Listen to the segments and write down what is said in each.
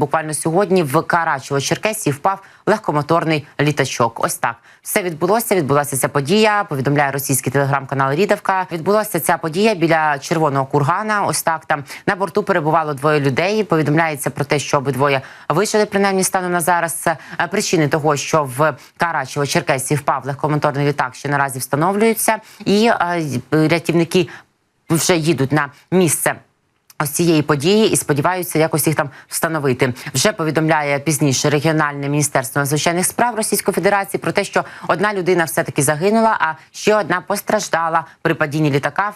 Буквально сьогодні в Карачево-Черкесії впав легкомоторний літачок. Ось так все відбулося. Відбулася ця подія. Повідомляє російський телеграм-канал Рідовка. Відбулася ця подія біля червоного кургана. Ось так там на борту перебувало двоє людей. Повідомляється про те, що обидвоє вижили принаймні станом на зараз. Е, Причини того, що в Карачево-Черкесії впав легкомоторний літак, ще наразі встановлюються, і е, рятівники вже їдуть на місце. Ось цієї події і сподіваються якось їх там встановити. Вже повідомляє пізніше регіональне міністерство надзвичайних справ Російської Федерації про те, що одна людина все таки загинула, а ще одна постраждала при падінні літака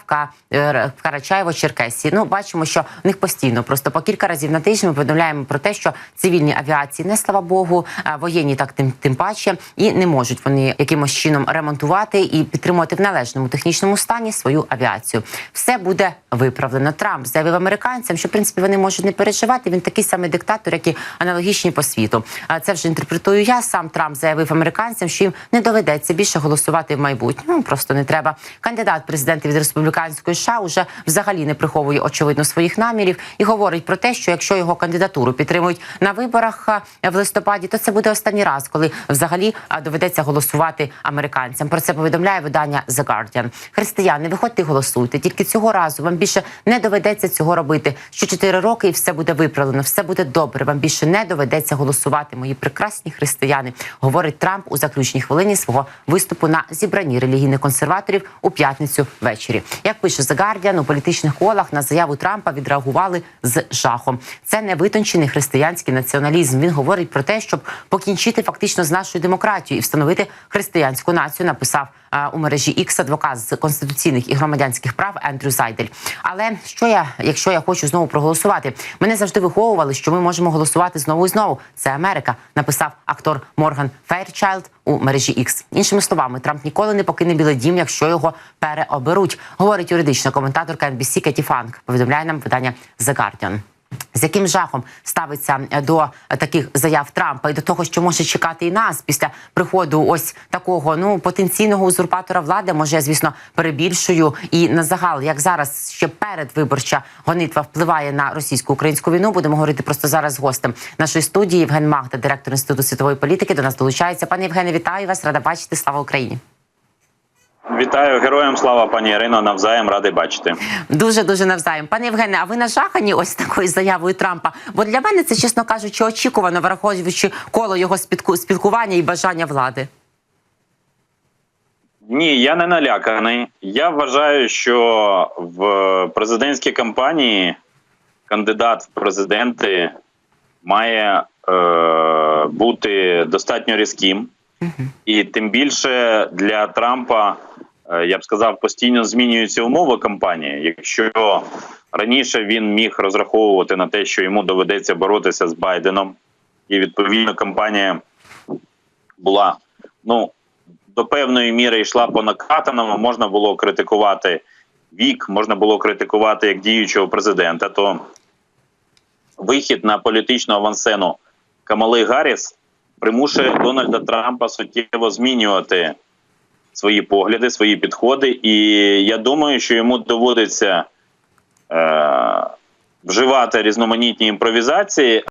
е, в Карачаєво-Черкесії. Ну бачимо, що в них постійно просто по кілька разів на тиждень ми повідомляємо про те, що цивільні авіації не слава Богу, воєнні так тим тим паче і не можуть вони якимось чином ремонтувати і підтримувати в належному технічному стані свою авіацію. Все буде виправлено. Трамп заявив американцям, що в принципі вони можуть не переживати. Він такий самий диктатор, як і аналогічні по світу. А це вже інтерпретую я. Сам Трамп заявив американцям, що їм не доведеться більше голосувати в майбутньому. Просто не треба. Кандидат в президенти від республіканської США уже взагалі не приховує очевидно своїх намірів і говорить про те, що якщо його кандидатуру підтримують на виборах в листопаді, то це буде останній раз, коли взагалі доведеться голосувати американцям. Про це повідомляє видання The Guardian. Християни, виходьте голосуйте. Тільки цього разу вам більше не доведеться цього робити. Що 4 роки і все буде виправлено, все буде добре. Вам більше не доведеться голосувати. Мої прекрасні християни, говорить Трамп у заключній хвилині свого виступу на зібранні релігійних консерваторів у п'ятницю ввечері. Як пише The Guardian, у політичних колах на заяву Трампа відреагували з жахом. Це не витончений християнський націоналізм. Він говорить про те, щоб покінчити фактично з нашою демократією і встановити християнську націю. Написав а, у мережі X адвокат з конституційних і громадянських прав Ендрю Зайдель. Але що я, якщо я хочу знову проголосувати, мене завжди виховували, що ми можемо голосувати знову і знову. Це Америка, написав актор Морган Фейрчайлд у мережі X. Іншими словами, Трамп ніколи не покине Білий Дім, якщо його переоберуть. Говорить юридична коментаторка NBC Кеті Фанк. Повідомляє нам видання The Guardian. З яким жахом ставиться до таких заяв Трампа і до того, що може чекати і нас після приходу ось такого ну потенційного узурпатора влади, може я звісно перебільшую і на загал, як зараз ще передвиборча гонитва впливає на російсько-українську війну. Будемо говорити просто зараз з гостем нашої студії. Євген Магда, директор інституту світової політики. До нас долучається. Пане Євгене, вітаю вас. Рада бачити. Слава Україні. Вітаю героям слава пані Ірино. Навзаєм радий бачити. Дуже дуже навзаєм. Пане Євгене, а ви нажахані ось такою заявою Трампа? Бо для мене це, чесно кажучи, очікувано, враховуючи коло його спілку- спілкування і бажання влади. Ні, я не наляканий. Я вважаю, що в президентській кампанії кандидат в президенти має е, бути достатньо різким, і тим більше для Трампа, е, я б сказав, постійно змінюються умови кампанії. Якщо раніше він міг розраховувати на те, що йому доведеться боротися з Байденом, і відповідно кампанія була ну до певної міри йшла по накатаному. Можна було критикувати вік, можна було критикувати як діючого президента. То вихід на політичну авансцену Камали Гарріс примушує Дональда Трампа суттєво змінювати свої погляди, свої підходи. І я думаю, що йому доводиться е, вживати різноманітні імпровізації.